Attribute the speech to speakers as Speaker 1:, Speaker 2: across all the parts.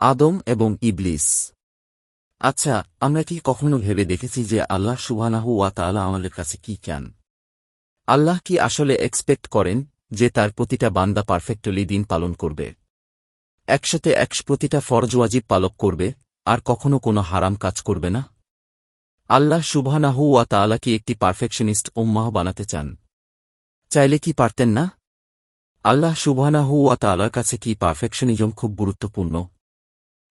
Speaker 1: আদম এবং ইবলিস। আচ্ছা আমরা কি কখনো ভেবে দেখেছি যে আল্লাহ সুবহানাহু ওয়া তাআলা আমাদের কাছে কি চান? আল্লাহ কি আসলে এক্সপেক্ট করেন যে তার প্রতিটা বান্দা পারফেক্টলি দিন পালন করবে? একসাথে একশ প্রতিটা ফরজ ওয়াজিব পালক করবে, আর কখনো কোনো হারাম কাজ করবে না? আল্লাহ সুবহানাহু ওয়া তাআলা কি একটি পারফেকশনিস্ট উম্মাহ বানাতে চান? চাইলে কি পারতেন না? আল্লাহ সুবহানাহু ওয়া তাআলার কাছে কি পারফেকশনিজম খুব গুরুত্বপূর্ণ?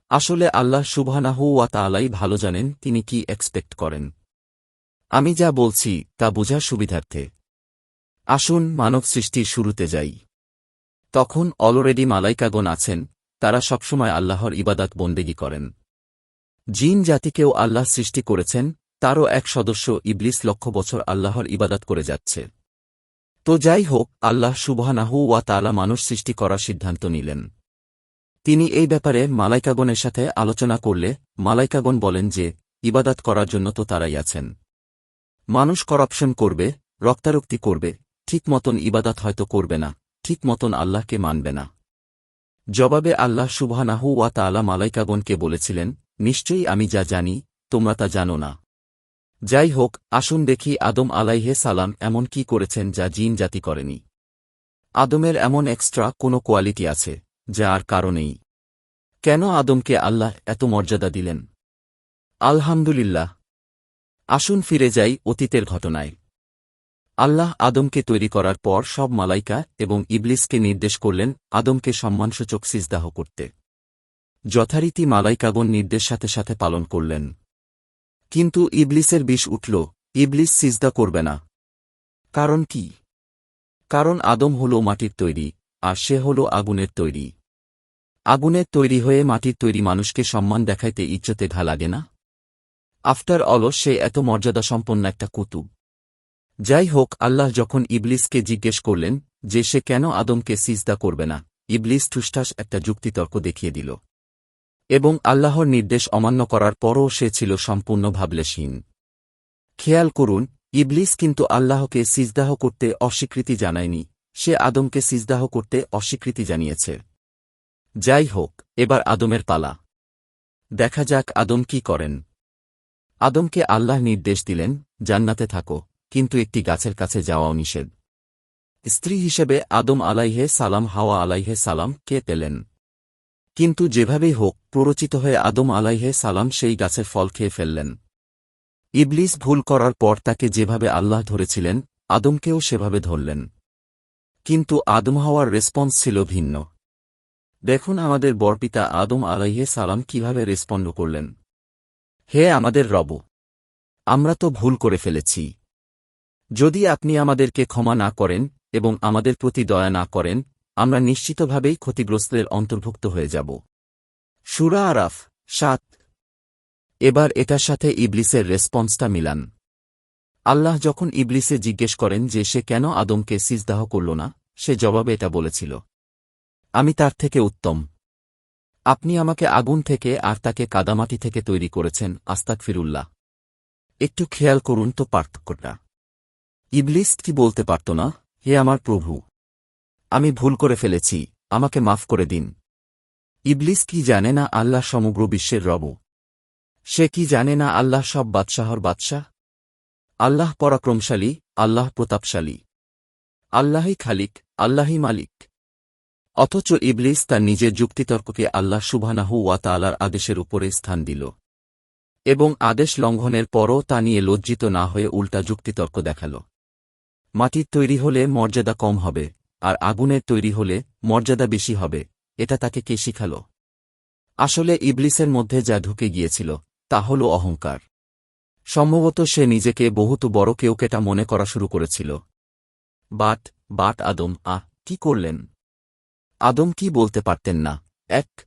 Speaker 1: আসলে আল্লাহ সুবহানাহু ওয়া তাআলাই ভালো জানেন তিনি কি এক্সপেক্ট করেন। আমি যা বলছি তা বোঝার সুবিধার্থে। আসুন মানব সৃষ্টির শুরুতে যাই। তখন অলরেডি মালাইকাগণ আছেন, তারা সবসময় আল্লাহর ইবাদাত বন্দেগী করেন। জিন জাতিকেও আল্লাহ সৃষ্টি করেছেন, তারও এক সদস্য ইবলিস লক্ষ বছর আল্লাহর ইবাদাত করে যাচ্ছে। তো যাই হোক, আল্লাহ সুবহানাহু ওয়া তাআলা মানুষ সৃষ্টি করার সিদ্ধান্ত নিলেন। তিনি এই ব্যাপারে মালাইকাগণের সাথে আলোচনা করলে মালাইকাগণ বলেন যে, ইবাদাত করার জন্য তো তারাই আছেন। মানুষ করাপশন করবে, রক্তারক্তি করবে, ঠিক মতন ইবাদাত হয়তো করবে না, ঠিক মতন আল্লাহকে মানবে না। জবাবে আল্লাহ সুবহানাহু ওয়া তাআলা মালাইকাগণকে বলেছিলেন, নিশ্চয়ই আমি যা জানি, তোমরা তা জানো না। যাই হোক, আসুন দেখি আদম আলাইহে সালাম এমন কি করেছেন যা জিন জাতি করেনি। আদমের এমন এক্সট্রা কোনো কোয়ালিটি আছে। যা আর কারণেই কেন আদমকে আল্লাহ এত মর্যাদা দিলেন? আলহামদুলিল্লাহ। আসুন ফিরে যাই অতীতের ঘটনায়। আল্লাহ আদমকে তৈরি করার পর সব মালাইকা এবং ইবলিসকে নির্দেশ করলেন আদমকে সম্মানসূচক সিজদাহ করতে। যথারীতি মালাইকাগণ নির্দেশ সাথে সাথে পালন করলেন। কিন্তু ইবলিসের বিষ উঠল, ইবলিস সিজদা করবে না। কারণ কি? কারণ আদম হল মাটির তৈরি আর সে হল আগুনের তৈরি। আগুনের তৈরি হয়ে মাটির তৈরি মানুষকে সম্মান দেখাইতে ইজ্জতে ঘা লাগে না। আফটার অল, সে এত মর্যাদা সম্পন্ন একটা কুতুব। যাই হোক, আল্লাহ যখন ইবলিসকে জিজ্ঞেস করলেন যে সে কেন আদমকে সিজদা করবে না, ইবলিস ঠুসঠাস একটা যুক্তিতর্ক দেখিয়ে দিল। এবং আল্লাহর নির্দেশ অমান্য করার পরও সে ছিল সম্পূর্ণ ভাবলেশহীন। খেয়াল করুন, ইবলিস কিন্তু আল্লাহকে সিজদাহ করতে অস্বীকৃতি জানায়নি। সে আদমকে সিজদাহ করতে অস্বীকৃতি জানিয়েছে। যাই হোক, এবার আদমের পালা। দেখা যাক আদম কি করেন। আদমকে আল্লাহ নির্দেশ দিলেন, জান্নাতে থাকো, কিন্তু একটি গাছের কাছে যাওয়াও নিষেধ। স্ত্রী হিসেবে আদম আলাইহে সালাম, হাওয়া আলাইহে সালাম, কে পেলেন? কিন্তু যেভাবেই হোক, প্ররোচিত হয়ে আদম আলাইহে সালাম সেই গাছের ফল খেয়ে ফেললেন। ইবলিস ভুল করার পর তাকে যেভাবে আল্লাহ ধরেছিলেন, আদমকেও সেভাবে ধরলেন। কিন্তু আদম হওয়ার রেসপন্স ছিল ভিন্ন। দেখুন আমাদের বরপিতা আদম আলাইহে সালাম কীভাবে রেসপন্ড করলেন। হে আমাদের রব, আমরা তো ভুল করে ফেলেছি। যদি আপনি আমাদেরকে ক্ষমা না করেন এবং আমাদের প্রতি দয়া না করেন, আমরা নিশ্চিতভাবেই ক্ষতিগ্রস্তের অন্তর্ভুক্ত হয়ে যাব। সুরা আরাফ সাত। এবার এটার সাথে ইবলিসের রেসপন্সটা মিলান। আল্লাহ যখন ইবলিসে জিজ্ঞেস করেন যে সে কেন আদমকে সিজদাহ করল না, সে জবাবে এটা বলেছিল, আমি তার থেকে উত্তম। আপনি আমাকে আগুন থেকে আর তাকে কাদামাটি থেকে তৈরি করেছেন আস্তাক ফিরুল্লাহ একটু খেয়াল করুন তো পার্থক্যটা। ইবলিস কি বলতে পারত না, হে আমার প্রভু, আমি ভুল করে ফেলেছি, আমাকে মাফ করে দিন। ইবলিস কি জানে না আল্লাহ সমগ্র বিশ্বের রব? সে কি জানে না আল্লাহ সব বাদশাহর বাদশাহ? আল্লাহ পরাক্রমশালী, আল্লাহ প্রতাপশালী। আল্লাহই খালিক, আল্লাহই মালিক। অথচ ইবলিস তার নিজের যুক্তিতর্ককে আল্লাহ সুবহানাহু ওয়া তাআলার আদেশের উপরে স্থান দিল। এবং আদেশ লঙ্ঘনের পরও তা নিয়ে লজ্জিত না হয়ে উল্টা যুক্তিতর্ক দেখাল। মাটির তৈরি হলে মর্যাদা কম হবে, আর আগুনের তৈরি হলে মর্যাদা বেশি হবে, এটা তাকে কে শিখাল? আসলে ইবলিসের মধ্যে যা ঢুকে গিয়েছিল, তা হল অহংকার। সম্ভবত সে নিজেকে বহুত বড় কেউ কেটা মনে করা শুরু করেছিল। বাট বাট আদম, আহ, কি করলেন? আদম কি বলতে পারতেন না। এক,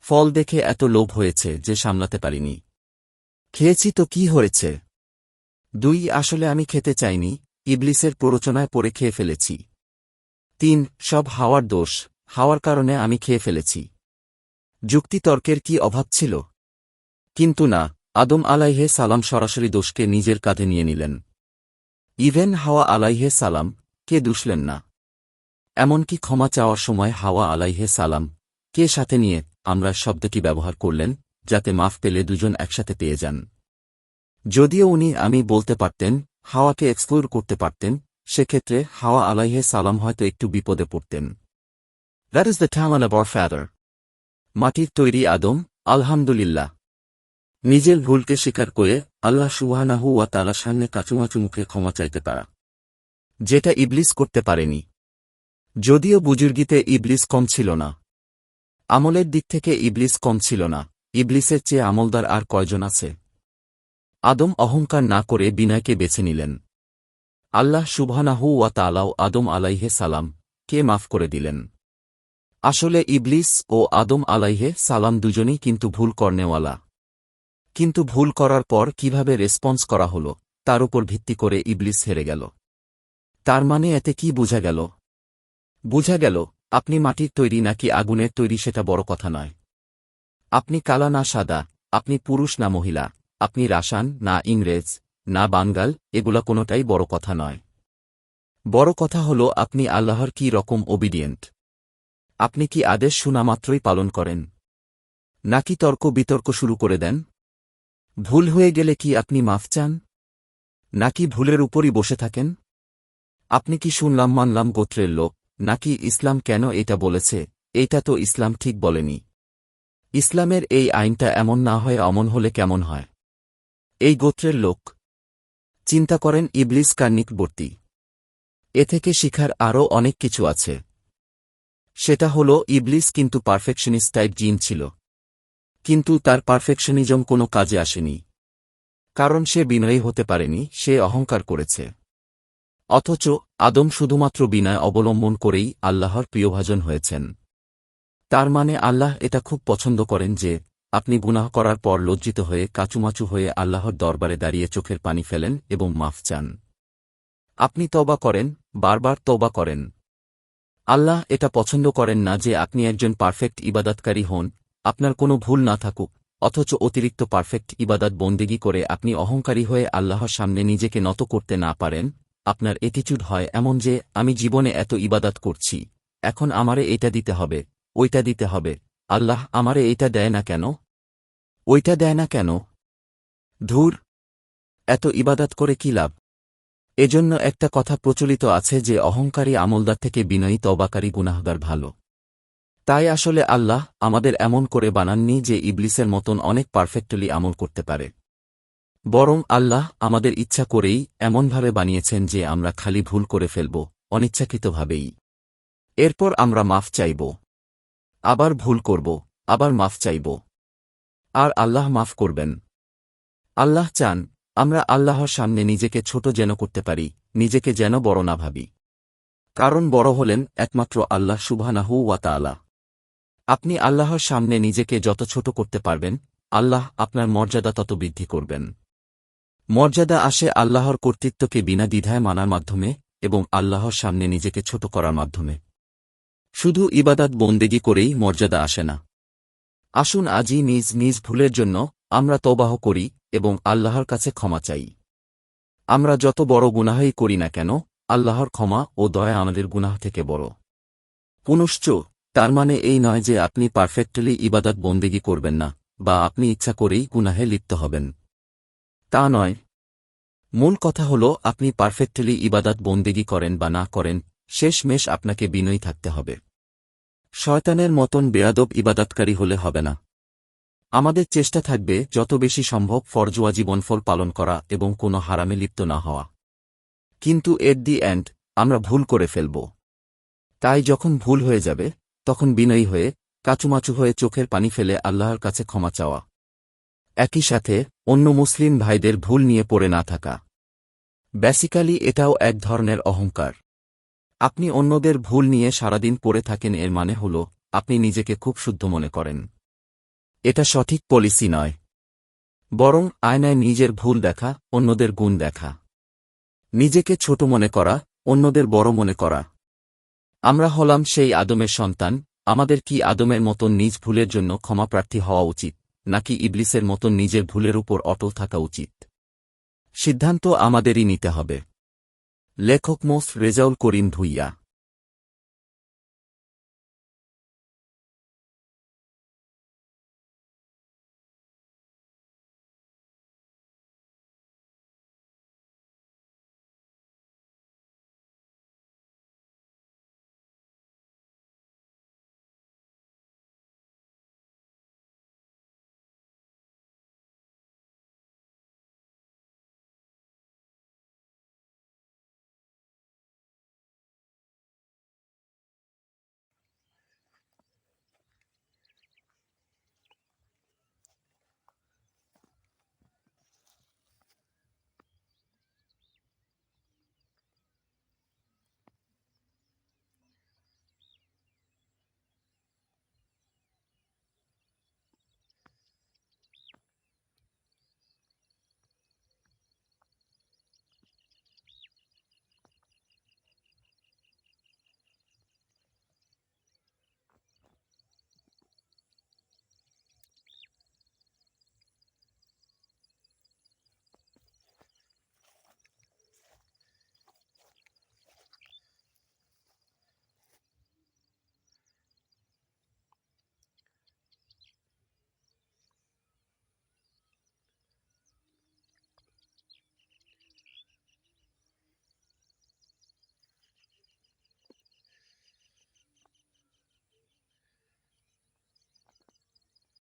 Speaker 1: ফল দেখে এত লোভ হয়েছে যে সামলাতে পারিনি। খেয়েছি তো কি হয়েছে? দুই, আসলে আমি খেতে চাইনি, ইবলিসের প্ররোচনায় পড়ে খেয়ে ফেলেছি। তিন, সব হাওয়ার দোষ, হাওয়ার কারণে আমি খেয়ে ফেলেছি। যুক্তিতর্কের কি অভাব ছিল? কিন্তু না আদম আলাইহে সালাম সরাসরি দোষকে নিজের কাঁধে নিয়ে নিলেন। ইভেন হাওয়া আলাইহে সালাম, কে দুষলেন না? এমনকি ক্ষমা চাওয়ার সময় হাওয়া আলাইহে সালাম, কে সাথে নিয়ে আমরা শব্দটি ব্যবহার করলেন, যাতে মাফ পেলে দুজন একসাথে পেয়ে যান। যদিও উনি আমি বলতে পারতেন, হাওয়াকে এক্সপ্লোর করতে পারতেন, সেক্ষেত্রে হাওয়া আলাইহে সালাম হয়তো একটু বিপদে পড়তেন। That is the time of our father মাটির তৈরি আদম, আলহামদুলিল্লাহ। নিজের ভুলকে স্বীকার করে আল্লাহ সুবহানাহু ওয়া তাআলার সামনে কাচুমাচু মুখে ক্ষমা চাইতে পারা। যেটা ইবলিস করতে পারেনি। যদিও বুজুর্গিতে ইবলিস কম ছিল না। আমলের দিক থেকে ইবলিস কম ছিল না। ইবলিসের চেয়ে আমলদার আর কয়জন আছে? আদম অহংকার না করে বিনয়কে বেছে নিলেন। আল্লাহ সুবহানাহু ওয়া তালাও আদম আলাইহে সালাম কে মাফ করে দিলেন। আসলে ইবলিস ও আদম আলাইহে সালাম দুজনেই কিন্তু ভুল করনেওয়ালা। কিন্তু ভুল করার পর কীভাবে রেসপন্স করা হল, তার উপর ভিত্তি করে ইবলিস হেরে গেল। তার মানে এতে কি বোঝা গেল? বোঝা গেল, আপনি মাটির তৈরি নাকি আগুনের তৈরি সেটা বড় কথা নয়। আপনি কালা না সাদা, আপনি পুরুষ না মহিলা, আপনি রাসান না ইংরেজ, না বাঙ্গাল, এগুলা কোনোটাই বড় কথা নয়। বড় কথা হল আপনি আল্লাহর কি রকম ওবিডিয়েন্ট আপনি কি আদেশ শোনামাত্রই পালন করেন? নাকি তর্ক বিতর্ক শুরু করে দেন? ভুল হয়ে গেলে কি আপনি মাফ চান? নাকি ভুলের উপরই বসে থাকেন? আপনি কি শুনলাম মানলাম গোত্রের লোক, নাকি ইসলাম কেন এটা বলেছে? এইটা তো ইসলাম ঠিক বলেনি। ইসলামের এই আইনটা এমন না হয়ে, অমন হলে কেমন হয়? এই গোত্রের লোক। চিন্তা করেন ইবলিস কার নিকটবর্তী। এ থেকে শিখার আরও অনেক কিছু আছে। সেটা হল, ইবলিস কিন্তু পারফেকশনিস্ট টাইপ জিন ছিল। কিন্তু তার পারফেকশনিজম কোনো কাজে আসেনি। কারণ সে বিনয়ী হতে পারেনি, সে অহংকার করেছে। অথচ আদম শুধুমাত্র বিনয় অবলম্বন করেই আল্লাহর প্রিয়ভাজন হয়েছেন। তার মানে আল্লাহ এটা খুব পছন্দ করেন যে, আপনি গুনাহ করার পর লজ্জিত হয়ে কাচুমাচু হয়ে আল্লাহর দরবারে দাঁড়িয়ে চোখের পানি ফেলেন এবং মাফ চান। আপনি তবা করেন, বারবার তবা করেন। আল্লাহ এটা পছন্দ করেন না যে আপনি একজন পারফেক্ট ইবাদতকারী হন আপনার কোনো ভুল না থাকুক, অথচ অতিরিক্ত পারফেক্ট ইবাদত বন্দেগী করে আপনি অহংকারী হয়ে আল্লাহর সামনে নিজেকে নত করতে না পারেন, আপনার এটিচিউড হয় এমন যে, আমি জীবনে এত ইবাদত করছি, এখন আমারে এটা দিতে হবে, ওইটা দিতে হবে, আল্লাহ আমারে এইটা দেয় না কেন? ওইটা দেয় না কেন? ধুর, এত ইবাদত করে কি লাভ? এজন্য একটা কথা প্রচলিত আছে যে, অহংকারী আমলদার থেকে বিনয়ী তবাকারী গুনাহগার ভালো। তাই আসলে আল্লাহ আমাদের এমন করে বানাননি যে ইবলিসের মতন অনেক পারফেক্টলি আমল করতে পারে। বরং আল্লাহ আমাদের ইচ্ছা করেই এমনভাবে বানিয়েছেন যে আমরা খালি ভুল করে ফেলব, অনিচ্ছাকৃতভাবেই। এরপর আমরা মাফ চাইব। আবার ভুল করব, আবার মাফ চাইব। আর আল্লাহ মাফ করবেন। আল্লাহ চান আমরা আল্লাহর সামনে নিজেকে ছোট যেন করতে পারি, নিজেকে যেন বড় না ভাবি। কারণ বড় হলেন একমাত্র আল্লাহ সুবহানাহু ওয়া তাআলা। আপনি আল্লাহর সামনে নিজেকে যত ছোট করতে পারবেন, আল্লাহ আপনার মর্যাদা তত বৃদ্ধি করবেন। মর্যাদা আসে আল্লাহর কর্তৃত্বকে বিনা দ্বিধায় মানার মাধ্যমে এবং আল্লাহর সামনে নিজেকে ছোট করার মাধ্যমে। শুধু ইবাদাত বন্দেগী করেই মর্যাদা আসে না। আসুন আজই নিজ নিজ ভুলের জন্য আমরা তবাহ করি এবং আল্লাহর কাছে ক্ষমা চাই। আমরা যত বড় গুনাহই করি না কেন, আল্লাহর ক্ষমা ও দয়া আমাদের গুনাহ থেকে বড়। পুনশ্চ তার মানে এই নয় যে আপনি পারফেক্টলি ইবাদত বন্দেগী করবেন না, বা আপনি ইচ্ছা করেই গুনাহে লিপ্ত হবেন। তা নয়। মূল কথা হল, আপনি পারফেক্টলি ইবাদত বন্দেগী করেন বা না করেন, শেষমেশ আপনাকে বিনয়ী থাকতে হবে। শয়তানের মতন বেয়াদব ইবাদতকারী হলে হবে না। আমাদের চেষ্টা থাকবে, যত বেশি সম্ভব ফরজোয়া জীবনফল পালন করা এবং কোনো হারামে লিপ্ত না হওয়া। কিন্তু এট দি এন্ড আমরা ভুল করে ফেলব। তাই যখন ভুল হয়ে যাবে তখন বিনয়ী হয়ে কাচুমাচু হয়ে চোখের পানি ফেলে আল্লাহর কাছে ক্ষমা চাওয়া। একই সাথে অন্য মুসলিম ভাইদের ভুল নিয়ে পড়ে না থাকা। বেসিক্যালি এটাও এক ধরনের অহংকার। আপনি অন্যদের ভুল নিয়ে সারাদিন পড়ে থাকেন এর মানে হল আপনি নিজেকে খুব শুদ্ধ মনে করেন। এটা সঠিক পলিসি নয়। বরং আয়নায় নিজের ভুল দেখা, অন্যদের গুণ দেখা। নিজেকে ছোট মনে করা, অন্যদের বড় মনে করা। আমরা হলাম সেই আদমের সন্তান, আমাদের কি আদমের মতন নিজ ভুলের জন্য ক্ষমাপ্রার্থী হওয়া উচিত, নাকি ইবলিসের মতন নিজের ভুলের উপর অটল থাকা উচিত? সিদ্ধান্ত আমাদেরই নিতে হবে। লেখক মোস রেজাউল করিম ভুইয়া